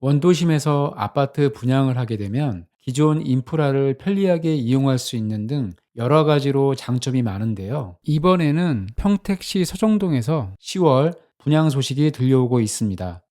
원도심에서 아파트 분양을 하게 되면 기존 인프라를 편리하게 이용할 수 있는 등 여러 가지로 장점이 많은데요. 이번에는 평택시 서정동에서 10월 분양 소식이 들려오고 있습니다.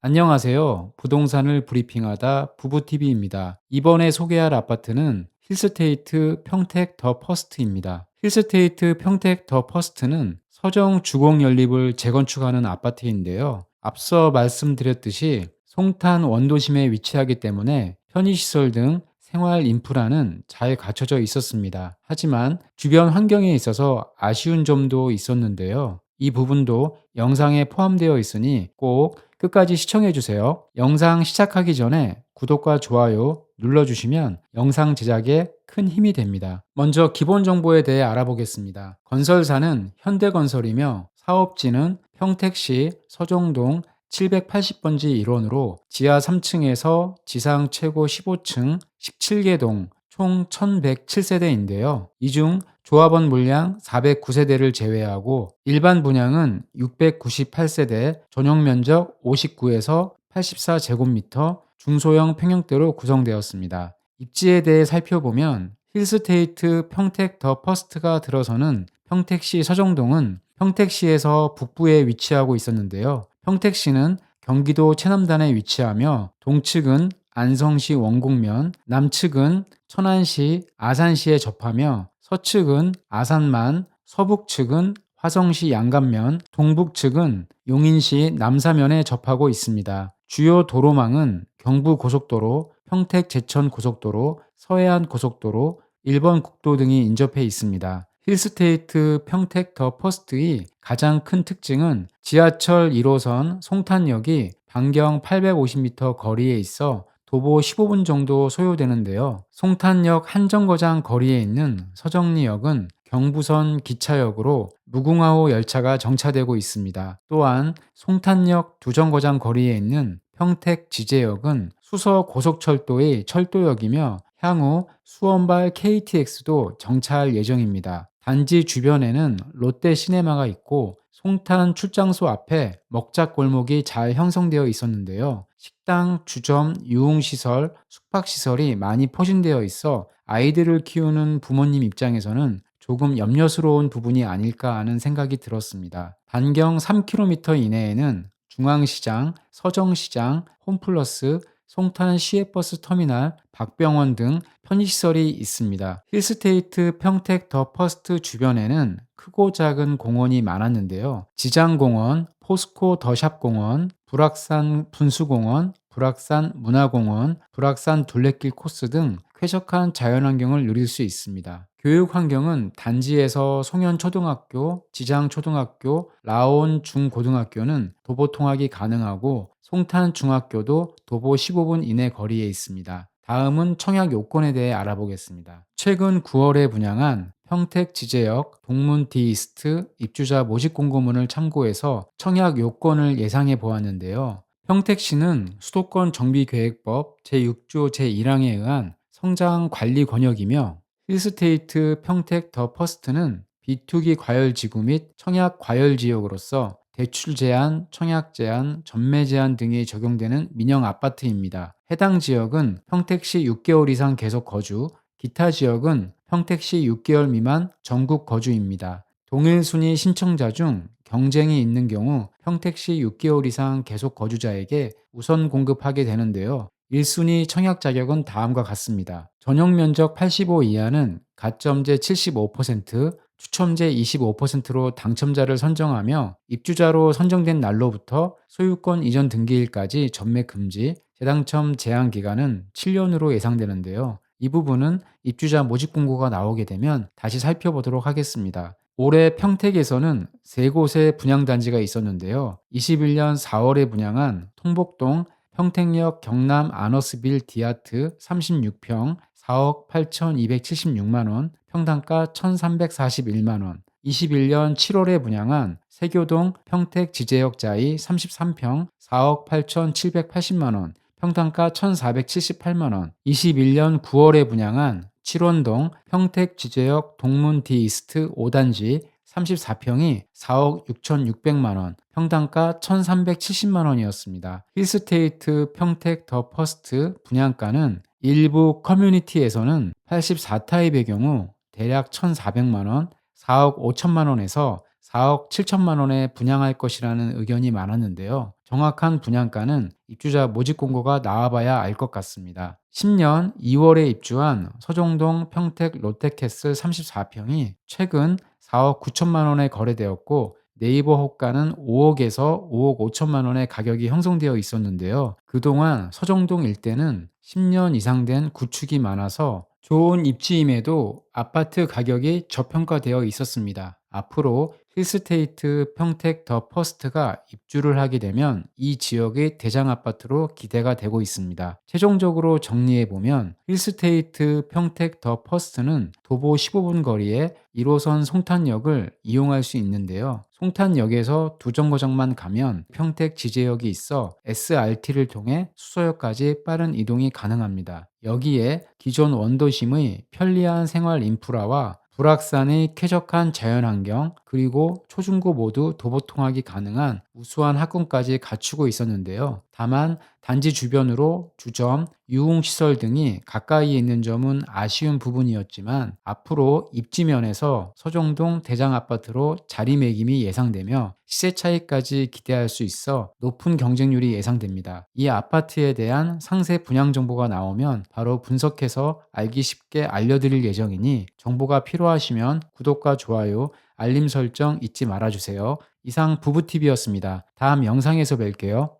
안녕하세요. 부동산을 브리핑하다 부부TV입니다. 이번에 소개할 아파트는 힐스테이트 평택 더 퍼스트입니다. 힐스테이트 평택 더 퍼스트는 서정 주공 연립을 재건축하는 아파트인데요. 앞서 말씀드렸듯이 송탄 원도심에 위치하기 때문에 편의시설 등 생활 인프라는 잘 갖춰져 있었습니다. 하지만 주변 환경에 있어서 아쉬운 점도 있었는데요. 이 부분도 영상에 포함되어 있으니 꼭 끝까지 시청해 주세요. 영상 시작하기 전에 구독과 좋아요 눌러주시면 영상 제작에 큰 힘이 됩니다. 먼저 기본 정보에 대해 알아보겠습니다. 건설사는 현대건설이며 사업지는 평택시 서정동 780번지 일원으로 지하 3층에서 지상 최고 15층 17개 동 총 1107세대인데요. 이 중 조합원 물량 409세대를 제외하고 일반 분양은 698세대, 전용 면적 59에서 84제곱미터, 중소형 평형대로 구성되었습니다. 입지에 대해 살펴보면 힐스테이트 평택 더 퍼스트가 들어서는 평택시 서정동은 평택시에서 북부에 위치하고 있었는데요. 평택시는 경기도 체남단에 위치하며 동측은 안성시 원곡면, 남측은 천안시 아산시에 접하며 서측은 아산만, 서북측은 화성시 양감면, 동북측은 용인시 남사면에 접하고 있습니다. 주요 도로망은 경부고속도로, 평택 제천 고속도로, 서해안 고속도로, 일본 국도 등이 인접해 있습니다. 힐스테이트 평택 더 퍼스트의 가장 큰 특징은 지하철 1호선 송탄역이 반경 850m 거리에 있어 도보 15분 정도 소요되는데요. 송탄역 한정거장 거리에 있는 서정리역은 경부선 기차역으로 무궁화호 열차가 정차되고 있습니다. 또한 송탄역 두정거장 거리에 있는 평택 지제역은 수서 고속철도의 철도역이며 향후 수원발 KTX도 정차할 예정입니다. 단지 주변에는 롯데 시네마가 있고 송탄 출장소 앞에 먹작 골목이 잘 형성되어 있었는데요. 식당, 주점, 유흥시설, 숙박시설이 많이 포진되어 있어 아이들을 키우는 부모님 입장에서는 조금 염려스러운 부분이 아닐까 하는 생각이 들었습니다. 반경 3km 이내에는 중앙시장, 서정시장, 홈플러스, 송탄 시외버스 터미널, 박병원 등 편의시설이 있습니다. 힐스테이트 평택 더 퍼스트 주변에는 크고 작은 공원이 많았는데요. 지장공원, 포스코 더샵공원, 불악산 분수공원, 불악산 문화공원, 불악산 둘레길 코스 등 쾌적한 자연환경을 누릴 수 있습니다. 교육 환경은 단지에서 송현초등학교, 지장초등학교, 라온 중고등학교는 도보 통학이 가능하고 송탄중학교도 도보 15분 이내 거리에 있습니다. 다음은 청약 요건에 대해 알아보겠습니다. 최근 9월에 분양한 평택 지제역 동문 디이스트 입주자 모집 공고문을 참고해서 청약 요건을 예상해 보았는데요. 평택시는 수도권 정비계획법 제6조 제1항에 의한 성장 관리 권역이며 힐스테이트 평택 더 퍼스트는 비투기 과열 지구 및 청약 과열 지역으로서 대출 제한, 청약 제한, 전매 제한 등이 적용되는 민영 아파트입니다. 해당 지역은 평택시 6개월 이상 계속 거주, 기타 지역은 평택시 6개월 미만 전국 거주입니다. 동일 순위 신청자 중 경쟁이 있는 경우 평택시 6개월 이상 계속 거주자에게 우선 공급하게 되는데요. 1순위 청약 자격은 다음과 같습니다. 전용 면적 85 이하는 가점제 75%, 추첨제 25%로 당첨자를 선정하며 입주자로 선정된 날로부터 소유권 이전 등기일까지 전매 금지, 재당첨 제한 기간은 7년으로 예상되는데요. 이 부분은 입주자 모집 공고가 나오게 되면 다시 살펴보도록 하겠습니다. 올해 평택에서는 세 곳의 분양단지가 있었는데요. 21년 4월에 분양한 통복동 평택역 경남 아너스빌 디아트 36평 4억 8,276만 원, 평당가 1,341만 원, 21년 7월에 분양한 세교동 평택 지제역 자이 33평 4억 8,780만 원, 평당가 1,478만 원, 21년 9월에 분양한 칠원동 평택 지제역 동문 디이스트 5단지 34평이 4억 6,600만 원, 평당가 1,370만 원이었습니다. 힐스테이트 평택 더 퍼스트 분양가는 일부 커뮤니티에서는 84타입의 경우 대략 1,400만 원, 4억 5천만 원에서 4억 7천만 원에 분양할 것이라는 의견이 많았는데요. 정확한 분양가는 입주자 모집 공고가 나와봐야 알 것 같습니다. 10년 2월에 입주한 서종동 평택 롯데캐슬 34평이 최근 4억 9천만 원에 거래되었고 네이버 호가는 5억에서 5억 5천만 원의 가격이 형성되어 있었는데요. 그동안 서정동 일대는 10년 이상 된 구축이 많아서 좋은 입지임에도 아파트 가격이 저평가되어 있었습니다. 앞으로 힐스테이트 평택 더 퍼스트가 입주를 하게 되면 이 지역의 대장 아파트로 기대가 되고 있습니다. 최종적으로 정리해 보면 힐스테이트 평택 더 퍼스트는 도보 15분 거리에 1호선 송탄역을 이용할 수 있는데요. 송탄역에서 두 정거장만 가면 평택 지제역이 있어 SRT를 통해 수서역까지 빠른 이동이 가능합니다. 여기에 기존 원도심의 편리한 생활 인프라와 불악산의 쾌적한 자연환경 그리고 초중고 모두 도보 통학이 가능한 우수한 학군까지 갖추고 있었는데요. 다만 단지 주변으로 주점, 유흥시설 등이 가까이에 있는 점은 아쉬운 부분이었지만 앞으로 입지면에서 서정동 대장아파트로 자리매김이 예상되며 시세 차이까지 기대할 수 있어 높은 경쟁률이 예상됩니다. 이 아파트에 대한 상세 분양 정보가 나오면 바로 분석해서 알기 쉽게 알려드릴 예정이니 정보가 필요하시면 구독과 좋아요, 알림 설정 잊지 말아주세요. 이상 부부TV였습니다. 다음 영상에서 뵐게요.